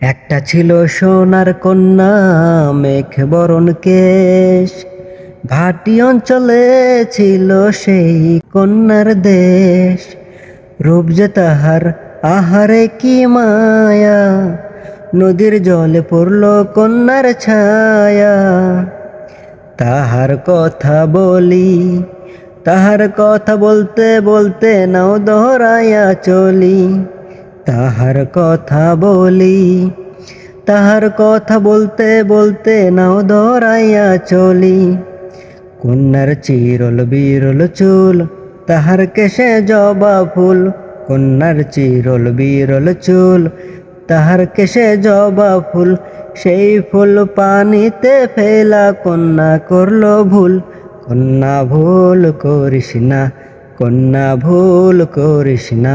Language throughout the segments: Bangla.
একটা ছিল সোনার কন্যা, মেঘ বরণ কেশ। ভাটি অঞ্চলে ছিল সেই কন্যার দেশ। রূপ যে তাহার, আহারে কি মায়া। নদীর জলে পড়ল কন্যার ছায়া। তাহার কথা বলি, তাহার কথা বলতে বলতে নাও দহরাইয়া চলি। তাহার কথা বলি, তাহার কথা বলতে বলতে নাও দহরাইয়া চলি। কন্যার চিরল বিরল চুল, তাহার কেশে জবা ফুল। কন্যার চিরল বিরল চুল, তাহার কেশে জবা ফুল। সেই ফুল পানিতে ফেলা কন্যা করল ভুল। কন্যা ভুল করিস না, কন্যা ভুল করিস না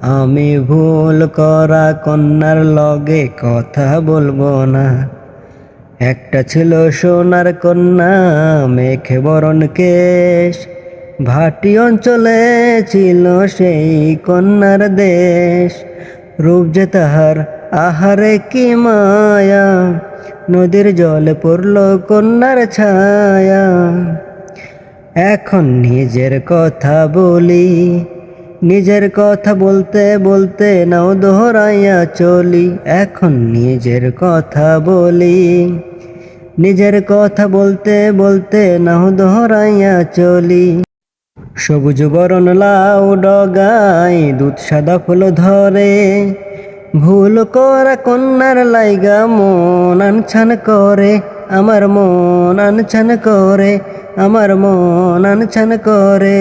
আমি ভুল করা কন্যার লগে কথা বলব না। একটা ছিল সোনার কন্যা, মেঘে বরণ কেশ। ভাটি অঞ্চলে ছিল সেই কন্যার দেশ। রূপ যে তাহার, আহারে কি মায়া। নদীর জলে পড়ল কন্যার ছায়া। এখন নিজের কথা বলি। নিজের কথা বলতে বলতে নাও দোহরাইয়া চলি। এখন নিজের কথা বলি। নিজের কথা বলতে বলতে নাও দোহরাইয়া চলি। সবুজ বরণ লাউ ডগাই, দুধ সাদা ফুল ধরে। ভুল করা কন্যার লাইগা মন আনছান করে। আমার মন আনছান করে, আমার মন আনছান করে।